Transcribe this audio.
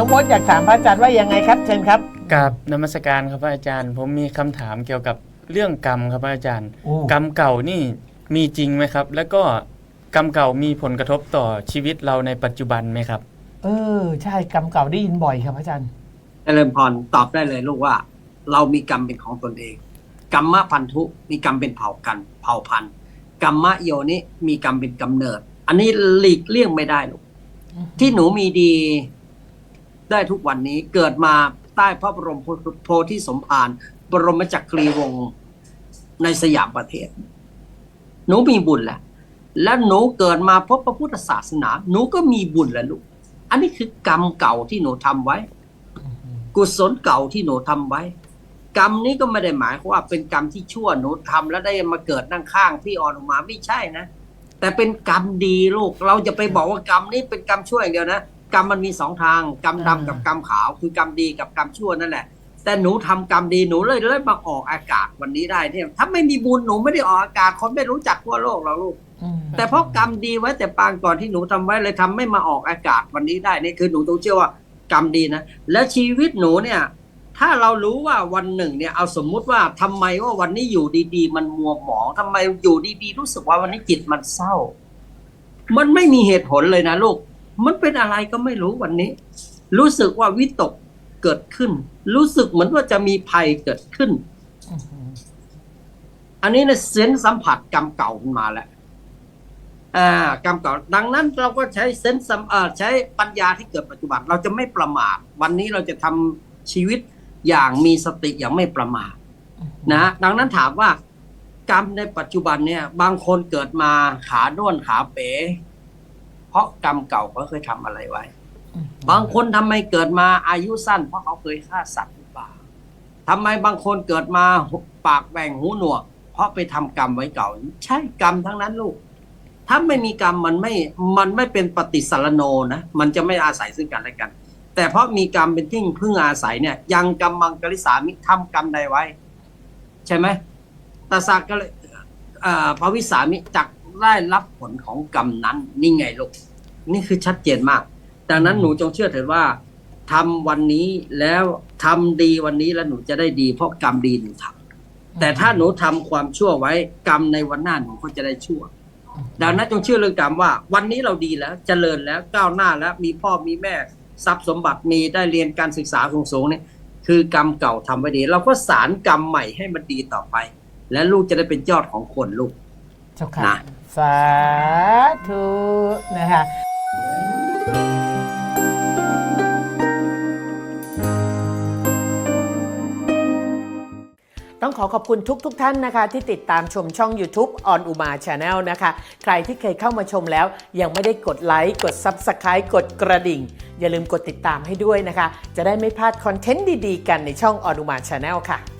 น้องมดอยากถามพระอาจารย์ว่ายังไงครับ เชิญครับกับนมัสการครับพระอาจารย์ ผมมีคำถามเกี่ยวกับเรื่องกรรมครับพระอาจารย์ โอ้กรรมเก่านี่มีจริงไหมครับ แล้วก็กรรมเก่ามีผลกระทบต่อชีวิตเราในปัจจุบันไหมครับ เออ ใช่กรรมเก่าได้ยินบ่อยครับพระอาจารย์ เจริญพรตอบได้เลยลูกว่า เรามีกรรมเป็นของตนเอง กรรมะพันธุมีกรรมเป็นเผ่ากัน เผ่าพันธุ์กรรมะโยนิมีกรรมเป็นกำเนิด อันนี้หลีกเลี่ยงไม่ได้ลูกที่หนูมีดี ได้ทุกวันนี้เกิดมาใต้พระบรมโพธิสมภารบรมจักรีวงศ์ในสยามประเทศ หนูมีบุญแหละและหนูเกิดมาพบพระพุทธศาสนา หนูก็มีบุญแหละลูก อันนี้คือกรรมเก่าที่หนูทำไว้ กุศลเก่าที่หนูทำไว้ กรรมนี้ก็ไม่ได้หมายว่าเป็นกรรมที่ชั่วหนูทำแล้วได้มาเกิดนั่งข้างพี่ออนออกมาไม่ใช่นะ แต่เป็นกรรมดีลูก เราจะไปบอกว่ากรรมนี้เป็นกรรมชั่วอย่างเดียวนะ กรรมมันมีสองทาง กรรมดำกับกรรมขาว คือกรรมดีกับกรรมชั่วนั่นแหละ แต่หนูทำกรรมดีหนูเลยเลยมาออกอากาศวันนี้ได้เนี่ยถ้าไม่มีบุญหนูไม่ได้ออกอากาศคนไม่รู้จักทั่วโลกหรอกลูกอืมแต่เพราะกรรมดีไว้แต่ปางก่อนที่หนูทำไว้เลยทำไม่มาออกอากาศวันนี้ได้นี่คือหนูต้องเชื่อว่ากรรมดีนะและชีวิตหนูเนี่ย ถ้าเรารู้ว่าวันหนึ่งเนี่ยเอาสมมุติว่าทำไมว่าวันนี้อยู่ดีๆ มันมัวหมองทำไมอยู่ดีๆ รู้สึกว่าวันนี้จิตมันเศร้า มันไม่มีเหตุผลเลยนะลูก มันเป็นอะไรก็ไม่รู้วันนี้ รู้สึกว่าวิตกเกิดขึ้น รู้สึกเหมือนว่าจะมีภัยเกิดขึ้นอืมอันนี้เนี่ยเซนส์สัมผัสกรรมเก่ามันมาแล้วอ่ากรรมเก่า ดังนั้นเราก็ใช้เซนส์สัมเอ่อใช้ปัญญาที่เกิดปัจจุบัน เราจะไม่ประมาทวันนี้เราจะทำชีวิตอย่างมีสติอย่างไม่ประมาทนะฮะดังนั้นถามว่ากรรมในปัจจุบันเนี่ย บางคนเกิดมาขาด้วนขาเป๋ เพราะกรรมเก่าเขาเคยทำอะไรไว้อืมบางคนทำไมเกิดมาอายุสั้น เพราะเขาเคยฆ่าสัตว์หรือเปล่าทำไมบางคนเกิดมาปากแหว่งหูหนวก เพราะไปทำกรรมไว้เก่า ใช่กรรมทั้งนั้นลูก ถ้าไม่มีกรรมมันไม่มันไม่เป็นปฏิสารโนนะมันจะไม่อาศัยซึ่งกันและกัน แต่เพราะมีกรรมเป็นที่พึ่งอาศัยเนี่ย ยังกรรมังกริสามิทำกรรมใดไว้ ใช่ไหมตาสากก็เลยเอ่อพระวิสามิจัก ได้รับผลของกรรมนั้นนี่ไงลูกนี่คือชัดเจนมาก ดังนั้นหนูจงเชื่อเถิดว่าทำวันนี้แล้วทำดีวันนี้แล้วหนูจะได้ดี เพราะกรรมดีหนูทำแต่ถ้าหนูทำความชั่วไว้ กรรมในวันหน้าหนูก็จะได้ชั่ว ดังนั้นจงเชื่อเรื่องกรรมว่า วันนี้เราดีแล้ว เจริญแล้วก้าวหน้าแล้ว มีพ่อมีแม่ทรัพย์สมบัติมีได้เรียนการศึกษาสูงๆเนี่ยคือกรรมเก่าทำไว้ดี เราก็สารกรรมใหม่ให้มันดีต่อไป และลูกจะได้เป็นยอดของคนลูก เจ้าค่ะนะ สาธุนะคะต้องขอขอบคุณทุกทท่านนะคะ ที่ติดตามชมช่อง YouTube on Uma Channel นะคะ ใครที่เคยเข้ามาชมแล้ว ยังไม่ได้กดไลค์กด Subscribe กดกระดิ่ง อย่าลืมกดติดตามให้ด้วยนะคะ จะได้ไม่พลาดคอนเทนต์ดีๆ กันในช่อง on Uma Channel ค่ะ